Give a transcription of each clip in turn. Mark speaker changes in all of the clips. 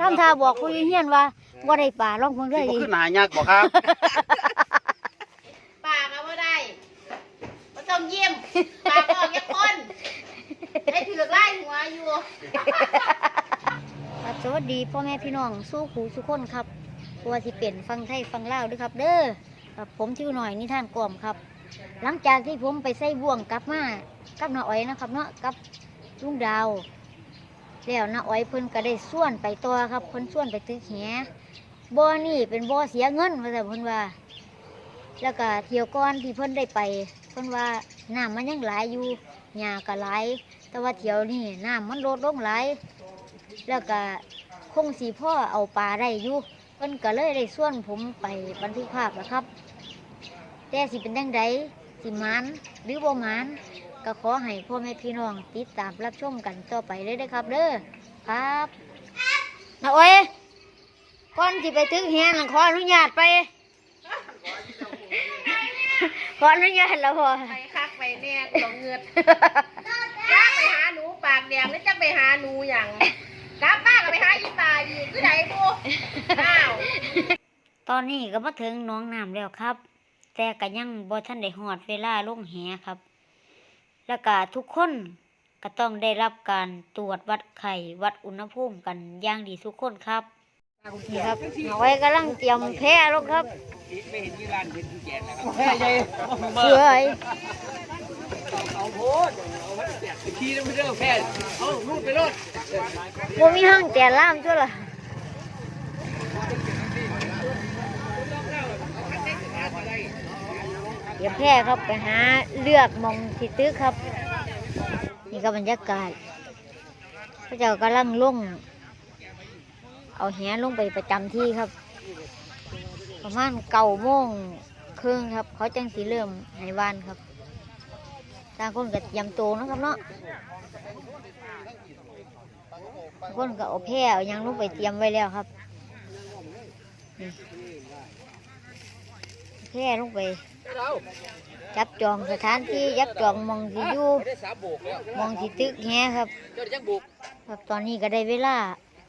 Speaker 1: ทำท่าบอกผู้อยู่เฮียนว่าบ่ได้ป่าลองเพิ่ง
Speaker 2: ที่
Speaker 1: เด้อ
Speaker 2: บ่
Speaker 1: อี
Speaker 2: ขึ้นหายากบ่ครับ
Speaker 3: ปากเอาไม่ได้ไม่ต้องยิ้มปากออกยังคนได้ถือไล่หัวอยู่
Speaker 1: ครับสวัสดีพ่อแม่พี่น้องสู้หูสุคนครับตัวที่เป็นฟังไทยฟังลาวด้วยครับ เด้อครับผมชื่อหน่อยนิทานกล่อมครับ หลังจากที่ผมไปใส่บ่วงกลับมากับน้าอ้อยนะครับเนาะกับลุงดาว แล้วน้าอ้อยเพิ่นก็ได้ส่วนไปตัวครับเพิ่นส่วนไปตึกแหบ่อนี่เป็นบ่อเสียเงินว่าแต่เพิ่นว่า แล้วก็เที่ยวก่อนที่เพิ่นได้ไป เพิ่นว่าน้ำมันยังหลายอยู่หญ้าก็หลายแต่ว่าเที่ยวนี่น้ำมันลดลงหลายแล้วก็คงสีพ่อเอาปลาได้อยู่เพิ่นก็เลยได้ส่วนผมไปบันทึกภาพแล้วครับ แต่สิเป็นยังไงสิมันหรือบ่มัน ก็ขอให้พ่อแม่พี่น้องติดตามรับชมกันต่อไปเลยนะครับ เด้อครับนะโอ้ยก่อนที่ไปถึงเฮียนขออนุญาตไป ขออนุญาตแล้วพอ
Speaker 3: ไปคักไปเนี่ยต้องเงือดจักไปหาหนูปากแดงแล้วจักไปหาหนูอย่างกลับบ้านก็ไปหาอีตาอีกคือไหนบูอ้าว
Speaker 1: ตอนนี้ก็มาถึงหน้องน้ำแล้วครับ แต่ก็ยังบ่ทันได้หอดเวลาลงแหครับ แล้วก็ทุกคนก็ต้องได้รับการตรวจวัดไข่วัดอุณหภูมิกันอย่างดีทุกคนครับนี่ครับเอาไว้กำลังเตรียมแพร่ลงครับ
Speaker 2: ไม่เห็นที่ร้านเห็นที่แจกแล้วครับแม่ใหญ่
Speaker 1: เสือไอ้
Speaker 2: เอาโพดเอาไว้แจกขี้แล้วไม่เด้อแพทย์เอารูดไปรถ
Speaker 1: บ่มีห้างแต่ล่ามชั่วล่ะ เดี๋ยวแพร่ครับไปหาเลือกมองที่ตึกครับ นี่ก็บรรยากาศพระเจ้ากำลังลงเอาแหลงไปประจำที่ครับ ประมาณเก้าโมงครึ่งครับ เขาจังสีเริ่มให้วานครับต่างคนก็เตรียมตัวนะครับเนาะบางคนก็เอาแพร่เอายังลงไปเตรียมไว้แล้วครับแพร่ลงไป จับจองสถานที่จับจองมองที่อยู่มองที่ตึกแหครับ ครับตอนนี้ก็ได้เวลา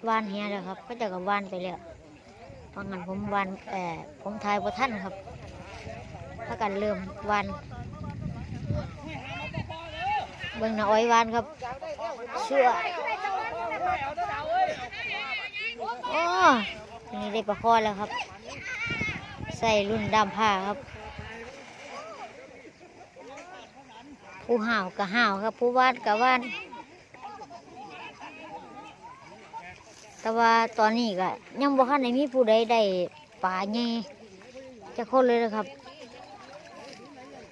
Speaker 1: วานแหแล้วครับ ก็จะกับวานไปแล้วตอนนั้นผมวานเอ่อผมทายบ่ท่านครับถ้ากันเริ่มวานเบิ่งหน้าอ้อยวานครับเชื่ออ้อันนี้ได้ประคอแล้วครับ ใส่รุ่นดำผ้าครับ ผู้ห่าวก็ห่าวครับ ผู้วานก็วาน แต่ว่าตอนนี้ก็ยังบ่คันได้มีผู้ใดได้ปลาใหญ่จะคนเลยนะครับ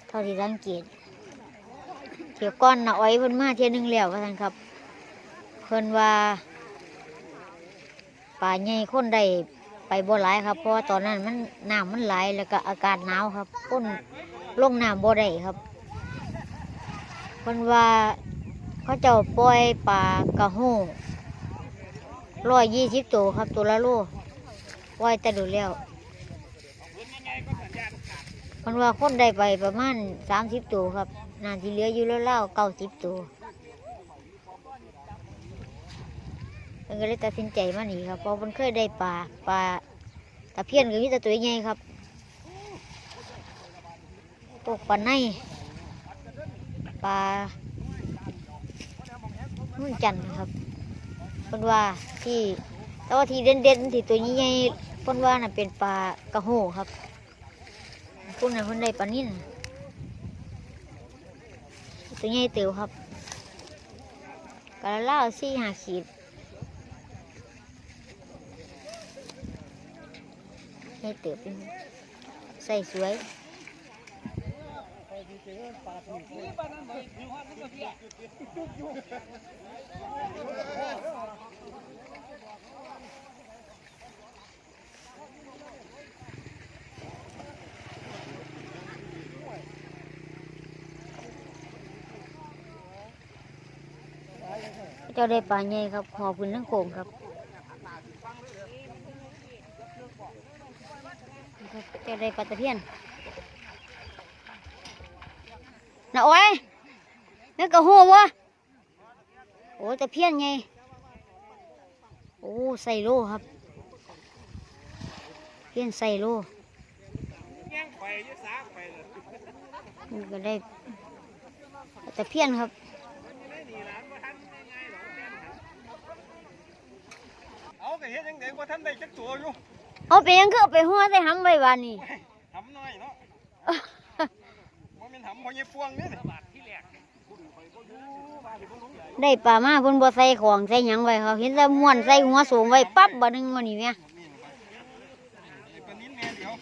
Speaker 1: เท่าที่สังเกตเที่ยวก้อนน่ะอ้อยเพิ่นมาเที่ยนึงแล้วว่าซั่นครับเพิ่นว่าปลาใหญ่คนได้ไปบ่หลายครับเพราะว่าตอนนั้นมันน้ำมันไหลแล้วก็อากาศหนาวครับคนลงน้ำบ่ได้ครับ เพิ่นว่าเขาเจ้าปล่อยปลากระโหร้อยยี่สิบตัวครับตัวละโลไหวแต่ดูแล้วมันว่าคนได้ไปประมาณสามสิบตัวครับนานที่เหลืออยู่แล้วเล่าเก้าสิบตัวมันก็เลยตัดสินใจมาหนีครับเพราะมันเคยได้ปลาปลาตะเพียนกับมีแต่ตัวใหญ่ครับตกปลาใน ปลานุ่นจันทร์ครับเพิ่นว่าที่แต่ว่าที่เด่นๆที่ตัวใหญ่ๆเพิ่นว่าน่ะเป็นปลากระโหครับพุ่นน่ะเพิ่นได้ปลานิ่นตัวใหญ่เตียวครับกะละล่าวสี่หาขีดใหญ่เตียวเป็นใส่สวย เจ้าได้ปลาใหญ่ครับหอพื้นทั้งโขงครับเจ้าได้ปลาตะเพียน น่ะโอ้ยนี่กระหูวะโอ้ตะเพี้ยนไงโอ้ใส่โลครับ เพี้ยนใส่โลมันก็ได้แต่เพี้ยนครับ
Speaker 2: เอาก็เฮ็ดยังไงว่าท่านได้จักตัวอยู่
Speaker 1: เอาไปยังคือเอาไปหัวใส่หำไว้บานนี่
Speaker 2: ทำหน่อยเนาะ มันทำพอยี่ปวงเนี่ยบาทที่แรก
Speaker 1: ได้ปลามาเพิ่นบ่ใส่ของใส่หยังไว้เขาเห็นแต่ม้วนใส่หัวสูงไว้ปั๊บบ่นึงมานี่แม่
Speaker 2: ปนินแม่เดี๋ยว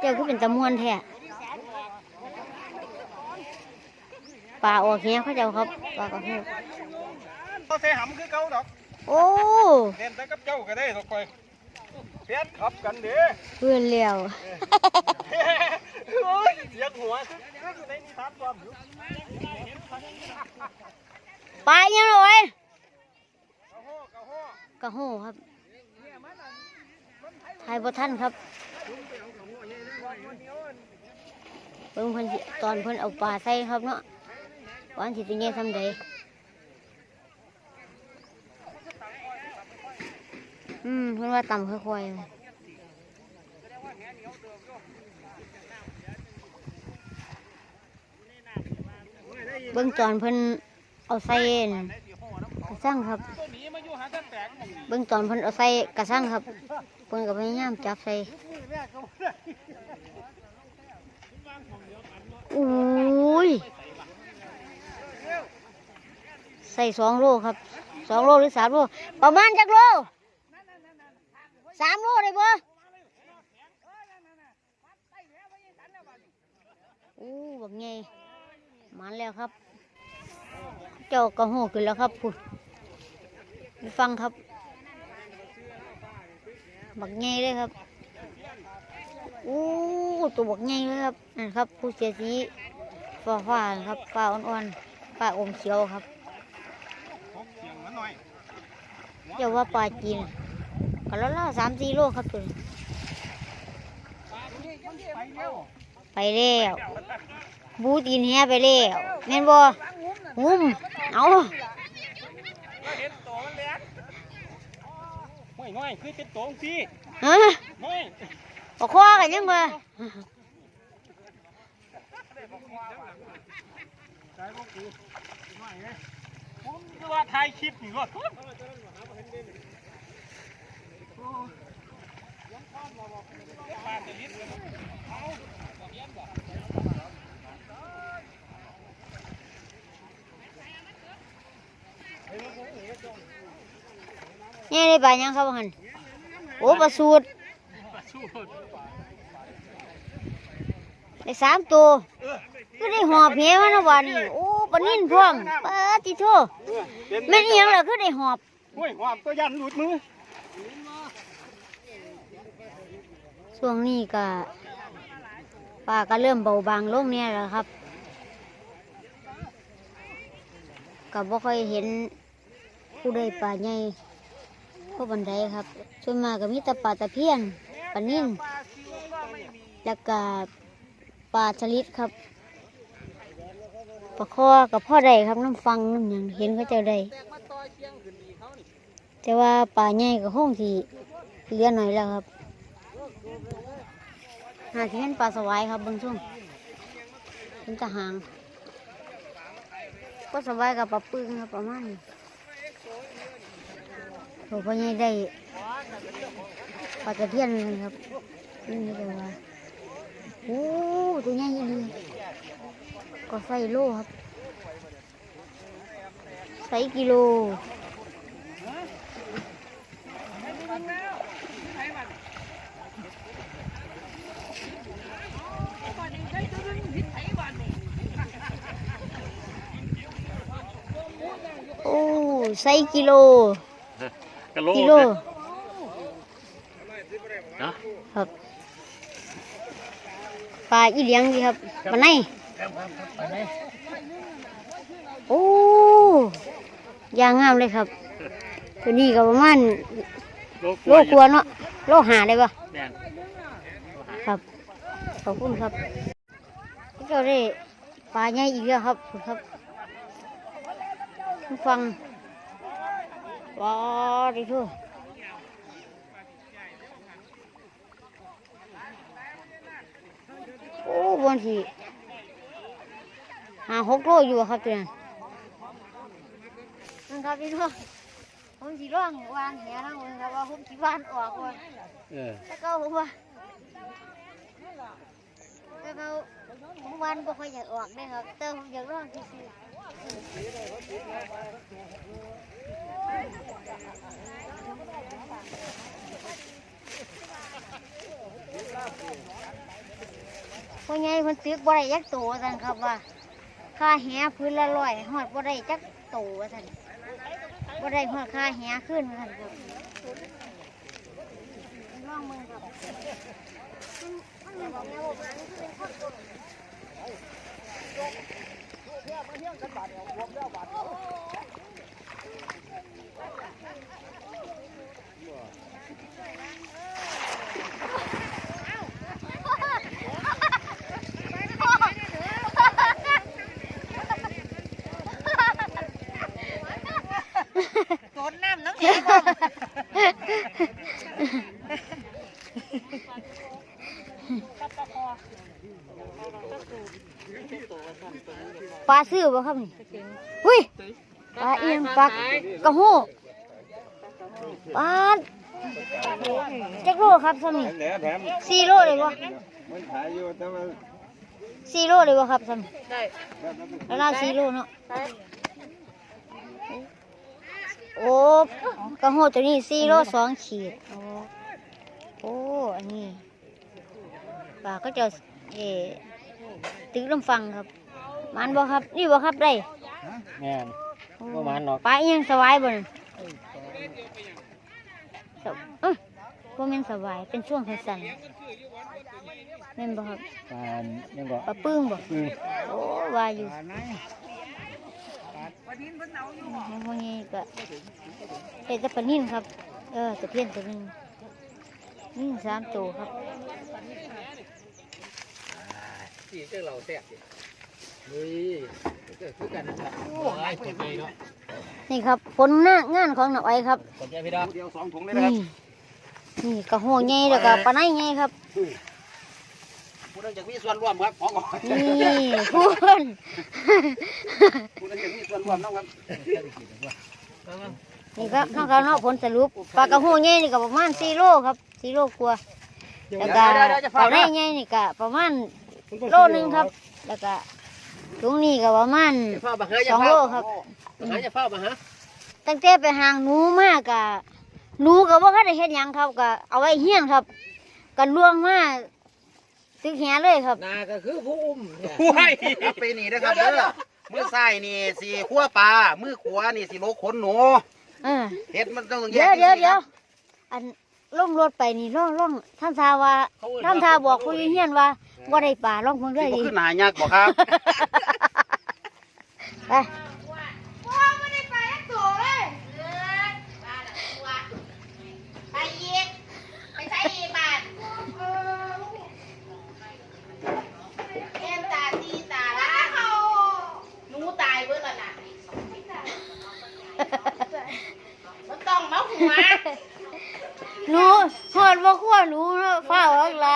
Speaker 1: เจ้าคือเป็นตะม้วนแท้ปลาออกเหี้ยเขาเจ้าครับปลากระหู
Speaker 2: เขาใส่หำคือเก่าดอก
Speaker 1: โอ้
Speaker 2: เล่นแต่กับเจ้าก็ได้ดอกไปเพี้ยนขับกันเด้อ
Speaker 1: เพื่อนแล้ว
Speaker 2: โอ้ยเสียงหัวคือในนิทานความอยู่
Speaker 1: ปลายังเลย
Speaker 2: กะโฮกะโฮ
Speaker 1: กระหูครับทายบ่ทันครับเบิ่งเพิ่นสิตอนเพิ่นเอาปลาใส่ครับเนาะวาอันสิเป็นไงทำใด อืมเพิ่นว่าต่ำค่อยๆเบิ่งตอนเพิ่นเอาใส่นั่นกระสังครับ
Speaker 2: ตัวนี้อยู่หาท่านแตกหมองนี้
Speaker 1: เบ่งตอนเพิ่นเอาใส่กระสังครับเพิ่นก็พยายามจับใส่อุ้ยใส่สองโลครับสองโลหรือสามโลประมาณจักโล สามโลได้บ่อู้บักไงมันแล้วครับ เจ้ากระโหขึ้นแล้วครับพุ่นไปฟังครับบักไงเลยครับอู้ตัวบักไงเลยครับนั่นครับ ผู้เสียสีฟ้าฟ้าๆครับฟ้าอ่อนๆฟ้าอมเขียวครับ
Speaker 2: พกเสียงมาหน่อย
Speaker 1: เจ้าว่าปลาจีน ก็ละละสามสี่โลครับตัวนี้
Speaker 2: ไปเร็ว
Speaker 1: ไปแล้วบูตีนแฮไปแล้วแม่นบ่งุ้มเอา
Speaker 2: เห็นตัวมันแล้วน้อยน้อยคือเป็นตัวของพี่
Speaker 1: ฮะ
Speaker 2: น้อย
Speaker 1: ปะคอกันยังบ่
Speaker 2: ใช่พวกกูน้อยไงผมคือว่าถ่ายคลิปนี่ก็ทุก
Speaker 1: นี่ได้ปลายังครับหันโอ้ปลาสูตรได้สามตัวก็ได้หอบเหวมานะวันนี้โอ้ปลานิ่นพร้อมปลาติโทแม่นอีหยังล่ะคือได้หอบ
Speaker 2: โอ้ยความตัวยันหลุดมือ
Speaker 1: ช่วงนี้ก็ปลาก็เริ่มเบาบางลงเนี่ยแหละครับก็บ่ค่อยเห็นผู้ใดปลาใหญ่พวกบันไดครับส่วนมากก็มีแต่ปลาตะเพียนปลานิ่นแล้วก็ปลาสลิดครับปลาคอกับพ่อใดครับน้ำฟังน้ำหยังเห็นเขาเจ้าใดแต่ว่าปลาใหญ่ก็คงที่เหลือหน่อยแล้วครับ หาที่เป็นปลาสวายครับบางช่วงเป็นตะหางก็สวายกับปลาปึ้งครับประมาณนี้โอ้พ่อใหญ่ได้ปลาตะเพียนเลยครับนี่เลยว่าโอ้ตัวใหญ่ยังเลยก็ใส่โลครับใส่กิโลโอ้ใส่กิโล
Speaker 2: กะโหล
Speaker 1: กิโล
Speaker 2: นะครับ
Speaker 1: ปลาอีเหลียงดีครับปลาไหนโอ้ยางงามเลยครับ ตัวนี้ก็ประมาณ
Speaker 2: โล
Speaker 1: โลกว่าเนาะโลหาได้ปะ
Speaker 2: แดง
Speaker 1: ครับขอบคุณครับเจ้าได้ปลาใหญ่อีกแล้วครับครับฟัง ว้าวดิทุโอ้บนทีหาหกโลอยู่อะครับเตือนนั่นครับพี่ทุกผมสีร่องวานเหี้ยนะผมครับว่าผมสีวานออกว่า
Speaker 2: เออ
Speaker 1: แล้วก็ผมว่าแล้วก็ผมวานบ่ค่อยอยากออกเลยครับแต่ผมอยากร่องที่สุด พ่อใหญ่เพิ่นตึกบ่ได้จักโตว่าซั่นครับว่าค่าแหพื้นละร้อยฮอดบ่ได้จักโตว่าซั่นบ่ได้ฮอดค่าแหขึ้นว่าซั่นครับลองมือครับมันมันบอกแนวว่ามันเป็นคนโต
Speaker 3: โด นน้ำน้ำแข็งบ่
Speaker 1: ปลาซื้อบ่ครับนี่หุ้ย ปลาเอียงปลากระโหปลาจักโลครับซ้ำนี่
Speaker 4: แหนแถม
Speaker 1: สี่โลเลย
Speaker 4: ว่า
Speaker 1: สี่โลเลยบ่ครับซ้ำนี่
Speaker 3: ได้
Speaker 1: แล้วน่าสี่โลเนาะโอ้กระโหตัวนี้สี่โลสองขีดโอ้อันนี้ปลาก็จะเออตึกลำฟังครับ มันบ่ครับ นี่บ่ครับได้
Speaker 2: แม่ บ่หมานหรอก
Speaker 1: ปลาอีหยังสบายบ่นี่สบเอ้ยบ่แม่นสบายเป็นช่วงสั้นๆแม่นบ่ครับ
Speaker 2: ปานยังก็
Speaker 1: ปลาปึ้งบ่
Speaker 2: อืม
Speaker 1: โอ้ว่าอยู่พวกนี้ก็เฮ็ดแต่ปลานิ่นครับ เออตะเพียนตัวหนึงนิ่นสามตัวครับ
Speaker 2: ที่เจ้าเราแซ่บดิ เฮ้ยก็คือกันนั่นแหละโอ้หลายคนใจเนาะ
Speaker 1: นี่ครับผลหน้างานของน้าอ้อยครับ
Speaker 2: คนใจพี่ดอก
Speaker 4: เดียวสองถุงเลยนะครับ
Speaker 1: นี่นี่กระโหใหญ่แล้วก็ปลาไหนใหญ่ครับ
Speaker 4: ผู้นั้นจะมีส่วนร่วมครับของก่อน
Speaker 1: นี่คุณ
Speaker 4: ผู้นั้นจะมีส่วนร่วมน้องครับ
Speaker 1: นี่ครับน้องเขาเนาะผลสรุปปลากระโหใหญ่นี่ก็ประมาณ4โลครับ4โลกว่าแล้วก็ปลาไหนใหญ่นี่ก็ประมาณโลหนึงครับ แล้วก็ ถุงนี้ก็ประมาณ
Speaker 2: อย่าเฝ้ามาหาอ
Speaker 1: ส
Speaker 2: ย่า
Speaker 1: องโล
Speaker 2: เฝ้า
Speaker 1: ครับ
Speaker 2: มาหาอย่าเฝ้ามาหา
Speaker 1: ตั้งแต่ไปหางหนูมากกะหนูก็บ่คันได้เฮ็ดหยังครับก็เอาไว้เฮียนครับกันล่วงมาตึกแหเลยครับ
Speaker 2: นาก็คือผู้อุ้มเนี่ย
Speaker 4: ห้วยครับไปนี่นะครับเด้อมือซ้ายนี่สีขั้วปลา มือขวานี่สีโลขนหนู
Speaker 1: เออ
Speaker 4: เห็ดมันต้องแย
Speaker 1: เดี๋ย
Speaker 4: ก
Speaker 1: วเดี๋ยว
Speaker 4: จัง
Speaker 1: เดี๋ยว
Speaker 4: สิ
Speaker 1: อันล่องรถไปนี่ล่องล่องท่านทาว่าท่านทาบอกผู้อยู่เฮียนว่าบ่ได้ป่าล่องเพิ่ง
Speaker 4: ค
Speaker 1: เด้
Speaker 4: รั
Speaker 1: อบ
Speaker 4: สิ
Speaker 1: ดี
Speaker 4: บ่ขึ้นหายากบ่ครับ
Speaker 1: ไป
Speaker 3: ไม่ได้ไปตัวเลยเออบ้านละตัวไปอีกไปใช้บ้านเออแก้มตาตีตาละหนูตายเบิดแล้วน่ะมันต้องมาหัว
Speaker 1: หนูหอดบ่ขั้วหนูเนาะฟ้าออกไร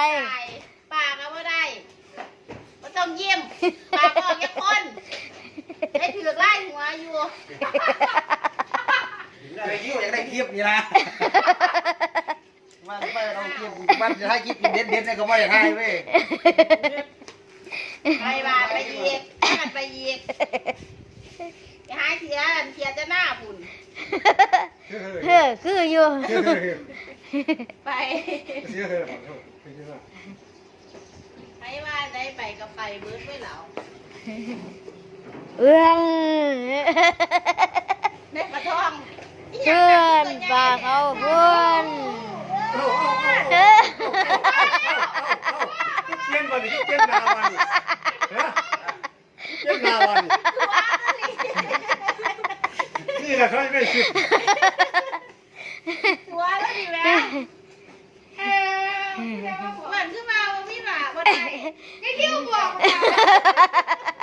Speaker 3: ปากเอาไม่ได้มันต้องเยี่ยมปากออกยังคน ได้ถือกไล่หัวอยู่
Speaker 4: อยากได้คิวอยากได้คลิปนี่นะมันไม่เอาคลิปมันจะให้คลิปเด็ดเด็ดๆเนี่ยก็ไม่ได้ให้เว้ย
Speaker 3: ไปบาดไปอีกบาดไปอีกอย่าหายเสียเสียจะหน้าฝุ่น
Speaker 1: เฮ้อคืออยู่
Speaker 3: ไปไปว่าได้ไปกับไปเบิร์ดไว้เหล่า
Speaker 1: เอื้อน
Speaker 3: ในกระท่อม
Speaker 1: เพื่อนปลาเขาเพื่อนเจี
Speaker 4: ยนวันนี้เจียนนาวันนี้เจียนนาวันนี่แหละเขาไม่คิด
Speaker 3: หัวแล้วดีแม่เออเหมือนขึ้นมาว่ามีหมาบ่ได้ไอ้คิวบอก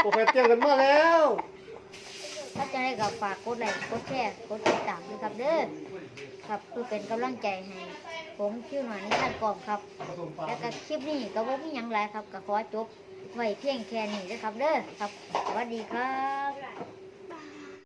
Speaker 5: โอเคเตรียมกันมาแล้ว
Speaker 1: ถ้าจะได้กับฝากกดไลค์กดแชร์กดติดตามด้วยครับเด้อครับเพื่อเป็นกำลังใจให้ผมชื่อหน่อยนิทานกล่อมครับ แล้วก็คลิปนี้ก็บ่มีหยังหลายครับก็ขอจบไว้เพียงแค่นี้นะครับเด้อครับสวัสดีครับ